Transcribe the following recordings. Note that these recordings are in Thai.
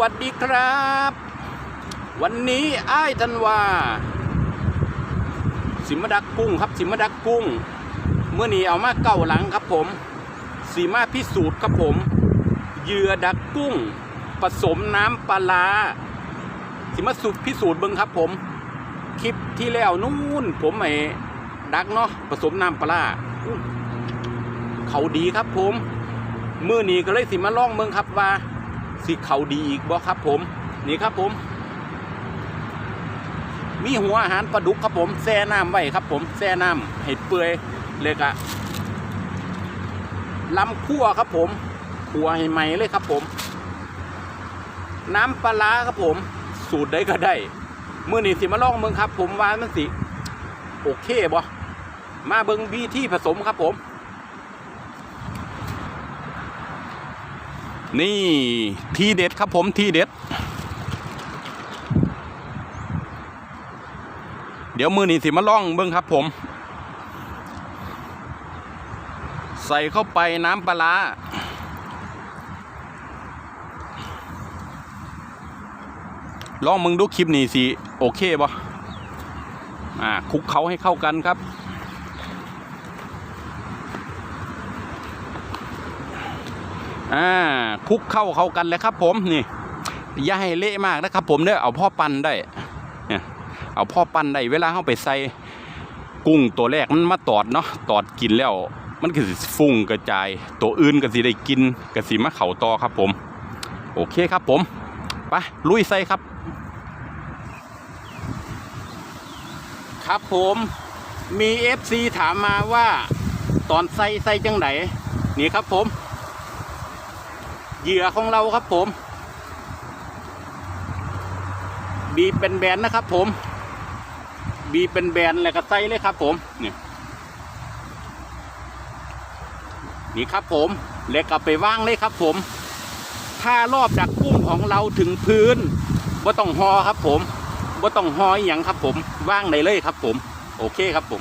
วัสดีครับ วันนี้อ้ายธันวา สิมดักกุ้งครับ สิมดักกุ้ง เมื่อนี้เอามาเก้าหลังครับผมสีมาพิสูจน์ครับผมเหยื่อดักกุ้ง ผสมน้ำปลาร้าสิมาสุดพิสูจน์เบิ้งครับผม คลิปที่แล้วนู่นผมไอ้ดักเนาะผสมน้ำปลาร้าเขาดีครับผม มื่อนี้ก็เลยสิมาล่องเมืองครับว่า สิเขาดีอีกบ่ครับผม นี่ครับผม มีหัวอาหารปลาดุกครับผมแช่น้ำไว้ครับ ผมแช่น้ำให้เปื่อยเลยกะลำคั่วครับผมคั่วให้ใหม่เลยครับผม น้ำปลาครับผม สูตรใดก็ได้เมื่อนี้สิมาล่องเมืองครับ ผมว่ามันสิ โอเคบ่มาเบิงวิธีผสมครับผม นี่ทีเด็ดครับผมทีเด็ด เดี๋ยวมือนีสิมาล่องเบิ้งครับผม ใส่เข้าไปน้ำปลาลองมึงดูคลิปนี้สิ โอเคบ่อ่าคลุกเขาให้เข้ากันครับ อ่าคุกเข้าเข้ากันเลยครับ ผมนี่อย่าให้เละมากนะครับ ผมเด้อเอาพ่อปั้นได้เนี่ยเอาพ่อปั้นได้เวลาเข้าไปใส่กุ้งตัวแรกมันมาตอดเนาะตอดกินแล้ว มันก็สิฟุ้งกระจาย ตัวอื่นก็สิได้กินก็สิมาเข่าต่อครับ ผม โอเคครับผมไปลุยใส่ครับ ครับผมมี FC ถามมาว่า ตอนใส่ใส่จังไหนนี่ครับผม เหยื่อของเราครับผม บีเป็นแบนนะครับผม บีเป็นแบนแล้วก็ใส่เลยครับผมนี่นี่ครับผมแล้วก็ไปว่างเลยครับผม ถ้ารอบดักกุ้งของเราถึงพื้นว่าต้องหอครับผมว่าต้องหออย่างครับผมว่างได้เลยครับผม โอเคครับผม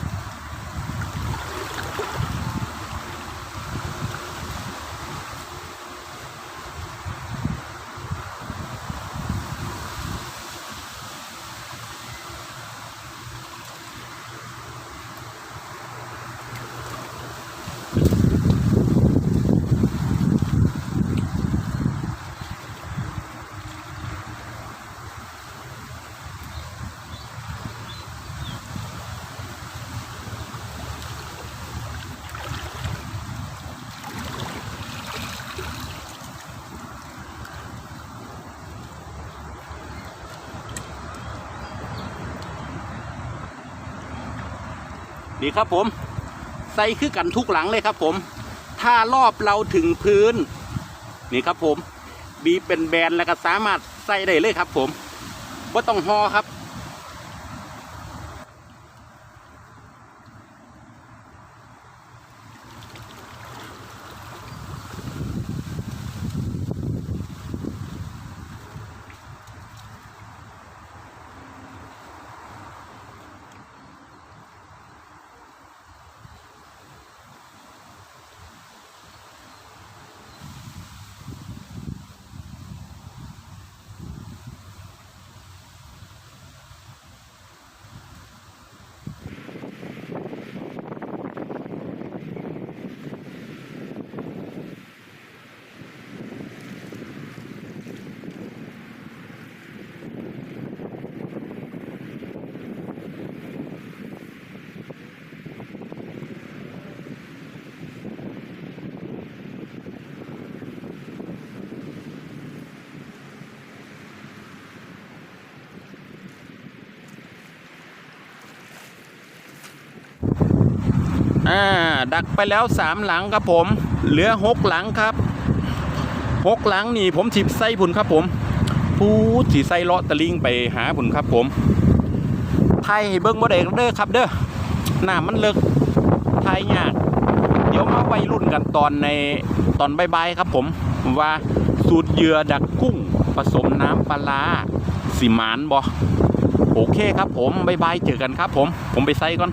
นี่ครับผมใส่คือกันทุกหลังเลยครับผม ถ้ารอบเราถึงพื้น นี่ครับผม บีเป็นแบนแล้วก็สามารถใส่ได้เลยครับผมว่าต้องหอครับ อ่าดักไปแล้วสามหลังครับผม เหลือหกหลังครับหกหลังนี่ผมถิบไส้ผุนครับผมผู้ถีไส้เลาะตะลิงไปหาผุนครับผมไทยเบิ้งบ่ได้เด้อครับเด้อหน้ามันเลิกไทยยากเดี๋ยวมาไว้รุ่นกันตอนในตอนบายๆครับผมว่าสูตรเยื่อดักกุ้งผสมน้ำปลาสิหมานบ่โอเคครับผมบายบายเจอกันครับผม ผมไปไซก่อน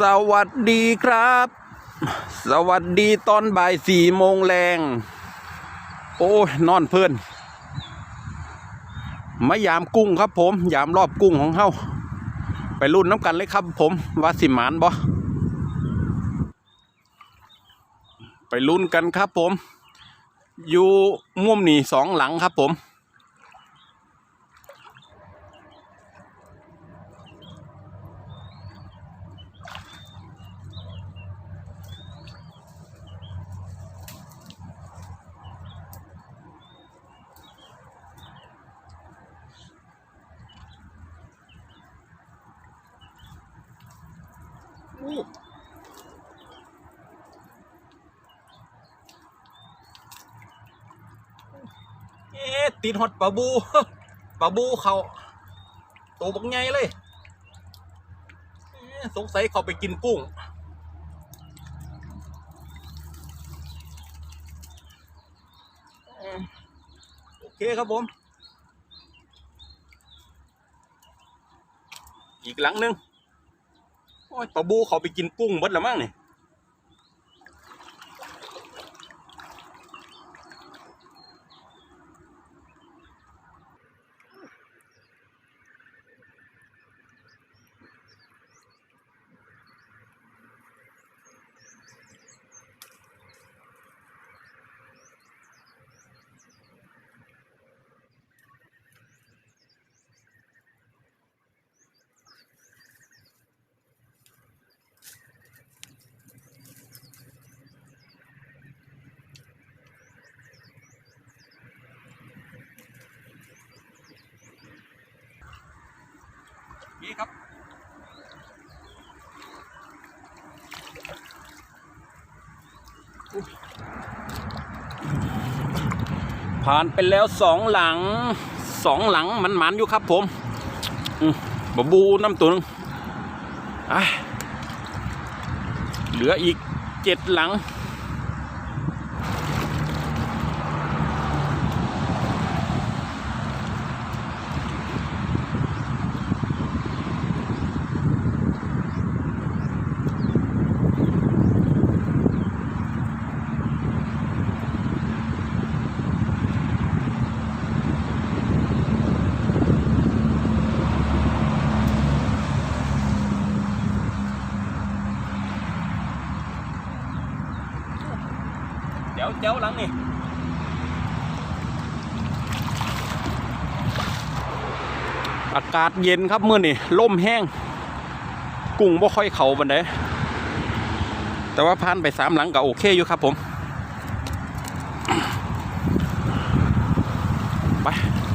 สวัสดีครับ สวัสดีตอนบ่ายสี่โมงแรง โอ้ยนอนเพื่อนมายามกุ้งครับผม ยามรอบกุ้งของเฮาไปรุ่นน้ำกันเลยครับผมว่าสิหมานบ่ไปรุ่นกันครับผม อยู่มุมนี่สองหลังครับผม เอ๊ะติดหดปลาบูปลาบูเขาตัวบักใหญ่เลย สงสัยเขาไปกินกุ้งโอเคครับผม อีกหลังหนึ่ง ยปลาบูเขาไปกินกุ้งหมดแล้วมั้งนี่ นี่ครับผ่านไปแล้วสองหลังสองหลังมันหมันอยู่ครับผมบบูน้ำตัวนึงอะเหลืออีกเจ็ดหลัง เดี๋ยวเจ้าหลังนี่อากาศเย็นครับเมื่อนี่ลมแห้ง กุ้งบ่ค่อยเขาบันไดแต่ว่าพันไปสามหลังก็โอเคอยู่ครับผมไป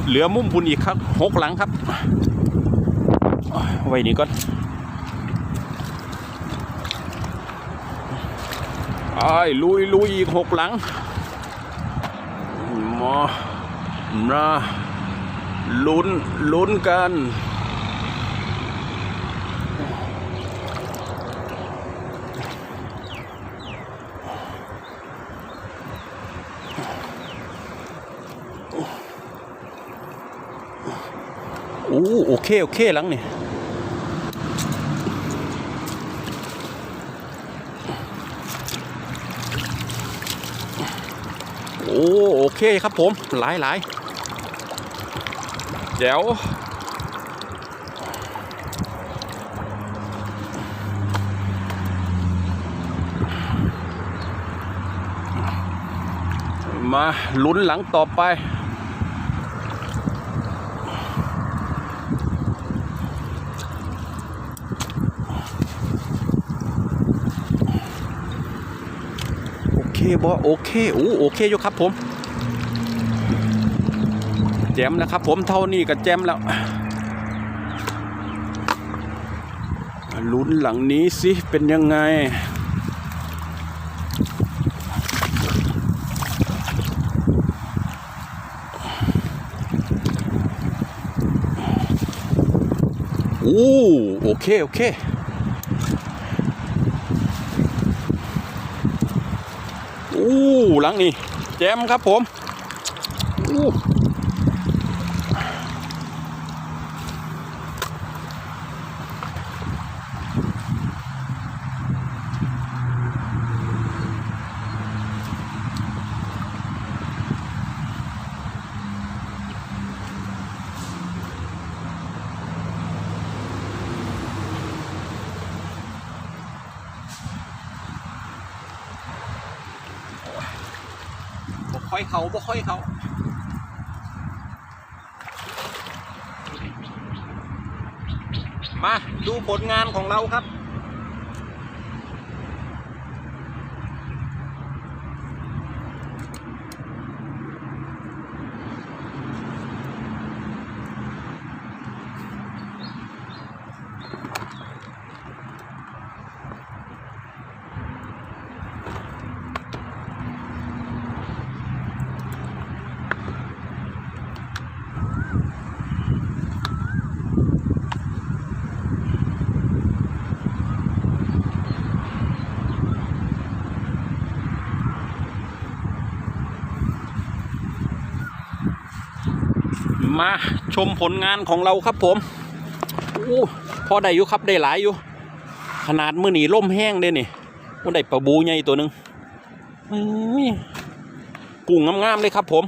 เหลือมุมบุญอีกครับหกหลังครับไว้นี่ก่อน ไอ้าย ลุยลุยอีกหกหลังมานะลุ้นลุ้นกันโอ้โอเค โอเคหลังนี่ โอ้โอเคครับผมหลายหลายเดี๋ยวมาลุ้นหลังต่อไป โอเค บอโอเคโอ้โอเคอยู่ครับผมแจมแล้วครับผมเท่านี้ก็แจมแล้วลุ้นหลังนี้สิเป็นยังไงโอ้โอเค โอเค โอ้ หลังนี้แจมครับผม ค่อยเขาบ่ค่อยเขามาดูผลงานของเราครับ มาชมผลงานของเราครับผมอู้พอได้อยู่ครับได้หลายอยู่ ขนาดมือหนีล่มแห้งเด้นี่ว่าได้ปลาบูใหญ่ตัวหนึ่งอื้อกุ้งงามๆเลยครับผม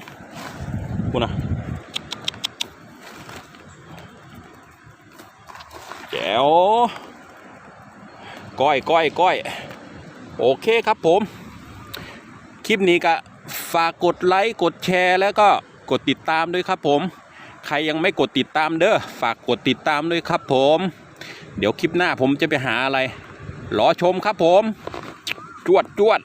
กูนะแจ๋วก้อยก้อยก้อยโอเคครับผม คลิปนี้ก็ฝากกดไลค์ กดแชร์แล้วก็กดติดตามด้วยครับผม ใครยังไม่กดติดตามเด้อฝากกดติดตามด้วยครับผม เดี๋ยวคลิปหน้าผมจะไปหาอะไรรอชมครับผม จวดจวด